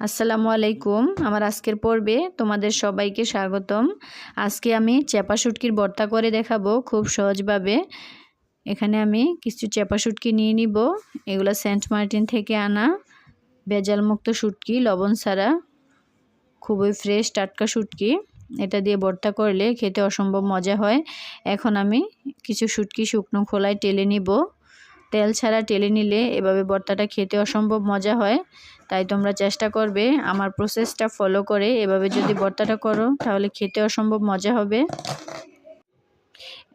আসসালামু আলাইকুম। আমার আজকের পর্বে তোমাদের সবাইকে স্বাগতম। আজকে আমি চেপা শুটকির ভর্তা করে দেখাবো খুব সহজভাবে। এখানে আমি কিছু চেপা শুটকি নিয়ে নিব। এগুলো সেন্ট মার্টিন থেকে আনা বেজাল মুক্ত শুটকি, লবণ ছাড়া। খুবই ফ্রেশ টাটকা শুটকি। এটা দিয়ে ভর্তা করলে খেতে অসম্ভব মজা হয়। এখন আমি কিছু শুটকি শুকনো খোলায় টেলে নিব। তেল ছাড়া টেলে নিলে এভাবে ভর্তাটা খেতে অসম্ভব মজা হয়, তাই তোমরা চেষ্টা করবে আমার প্রসেসটা ফলো করে এভাবে যদি ভর্তাটা করো, তাহলে খেতে অসম্ভব মজা হবে।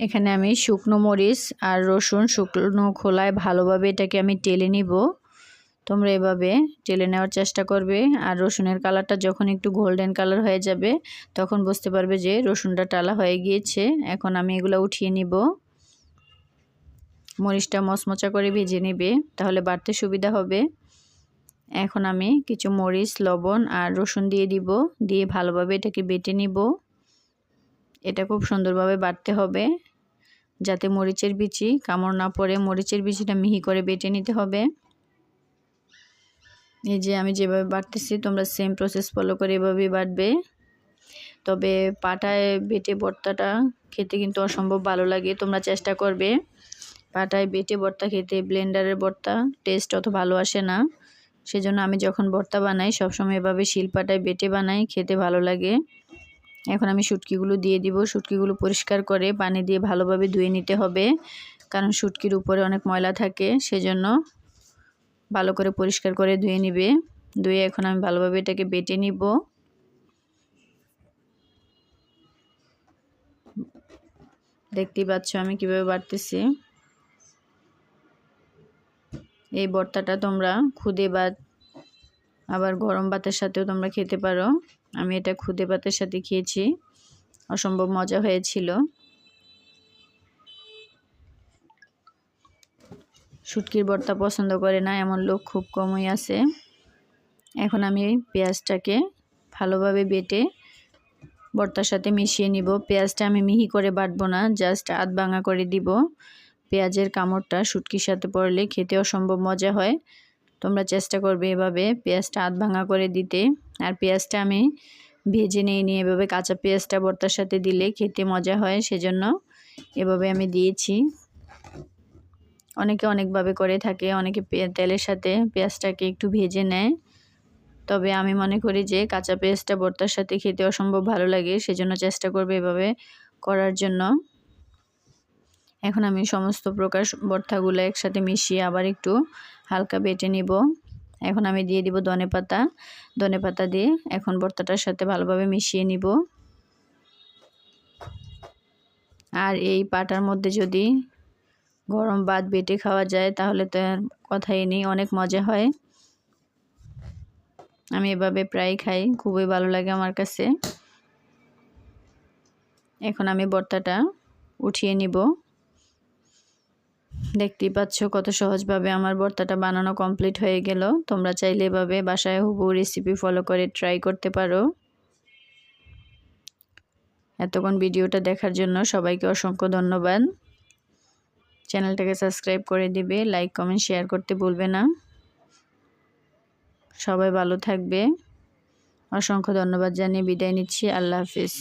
এখানে আমি শুকনো মরিচ আর রসুন শুকনো খোলায় ভালোভাবে এটাকে আমি টেলে নিব। তোমরা এভাবে টেলে নেওয়ার চেষ্টা করবে আর রসুনের কালারটা যখন একটু গোল্ডেন কালার হয়ে যাবে, তখন বুঝতে পারবে যে রসুনটা টালা হয়ে গিয়েছে। এখন আমি এগুলো উঠিয়ে নিব। মরিচটা মচমচা করে ভেজে নেবে, তাহলে বাড়তে সুবিধা হবে। এখন আমি কিছু মরিচ, লবণ আর রসুন দিয়ে দিব, দিয়ে ভালোভাবে এটাকে বেটে নিব। এটা খুব সুন্দরভাবে বাটতে হবে, যাতে মরিচের বিচি, কামড় না পড়ে মরিচের বিচিটা মিহি করে বেটে নিতে হবে। এই যে আমি যেভাবে বাটতেছি তোমরা সেম প্রসেস ফলো করে এভাবেই বাটবে তবে পাটায় বেটে ভর্তাটা খেতে কিন্তু অসম্ভব ভালো লাগে, তোমরা চেষ্টা করবে। পাটায় বেটে ভর্তা খেতে, ব্লেন্ডারের ভর্তা টেস্ট অত ভালো আসে না। সেজন্য আমি যখন ভর্তা বানাই, সবসময় এভাবে শিলপাটায় বেটে বানাই, খেতে ভালো লাগে। এখন আমি শুটকিগুলো দিয়ে দিব। শুটকিগুলো পরিষ্কার করে পানি দিয়ে ভালোভাবে ধুয়ে নিতে হবে, কারণ শুটকির উপরে অনেক ময়লা থাকে। সেজন্য ভালো করে পরিষ্কার করে ধুয়ে নিবে। ধুয়ে এখন আমি ভালোভাবে এটাকে বেটে নিব। দেখতেই পাচ্ছ আমি কীভাবে বাড়তেছি। এই ভর্তাটা তোমরা খুদে ভাত, আবার গরম ভাতের সাথেও তোমরা খেতে পারো। আমি এটা খুদে ভাতের সাথে খেয়েছি। অসম্ভব মজা হয়েছিল। শুটকির ভর্তা পছন্দ করে না, এমন লোক খুব কমই আছে। এখন আমি পেঁয়াজটাকে ভালোভাবে বেটে ভর্তার সাথে মিশিয়ে নিব। পেঁয়াজটা আমি মিহি করে বাটবো না, জাস্ট আধ ভাঙা করে দিব। পেঁয়াজের কামড়টা শুটকির সাথে পড়লে খেতে অসম্ভব মজা হয়। তোমরা চেষ্টা করবে এভাবে পেঁয়াজটা আধ ভাঙা করে দিতে। আর পেঁয়াজটা আমি ভেজে নিয়ে নিয়ে এভাবে কাঁচা পেঁয়াজটা ভর্তার সাথে দিলে খেতে মজা হয় সেজন্য এভাবে আমি দিয়েছি। অনেকে অনেকভাবে করে থাকে, অনেকে তেলের সাথে পেঁয়াজটাকে একটু ভেজে নেয়। তবে আমি মনে করি যে কাঁচা পেঁয়াজটা ভর্তার সাথে খেতে অসম্ভব ভালো লাগে, সেজন্য চেষ্টা করবে এভাবে করার জন্য। এখন আমি সমস্ত প্রকার ভর্তাগুলো একসাথে মিশিয়ে আবার একটু হালকা বেটে নিব। এখন আমি দিয়ে দিব ধনে পাতা। ধনে পাতা দিয়ে এখন ভর্তাটার সাথে ভালোভাবে মিশিয়ে নিব। আর এই পাটার মধ্যে যদি গরম ভাত বেটে খাওয়া যায় তাহলে তো কথাই নেই, অনেক মজা হয়। আমি এভাবে প্রায় খাই, খুবই ভালো লাগে আমার কাছে। এখন আমি ভর্তাটা উঠিয়ে নিব। দেখতেই পাচ্ছ কত সহজভাবে আমার ভর্তাটা বানানো কমপ্লিট হয়ে গেল। তোমরা চাইলে এভাবে বাসায় হুবু রেসিপি ফলো করে ট্রাই করতে পারো। এতক্ষণ ভিডিওটা দেখার জন্য সবাইকে অসংখ্য ধন্যবাদ। চ্যানেলটাকে সাবস্ক্রাইব করে দিবে লাইক কমেন্ট শেয়ার করতে ভুলবে না। সবাই ভালো থাকবে। অসংখ্য ধন্যবাদ জানিয়ে বিদায় নিচ্ছি। আল্লাহ হাফিজ।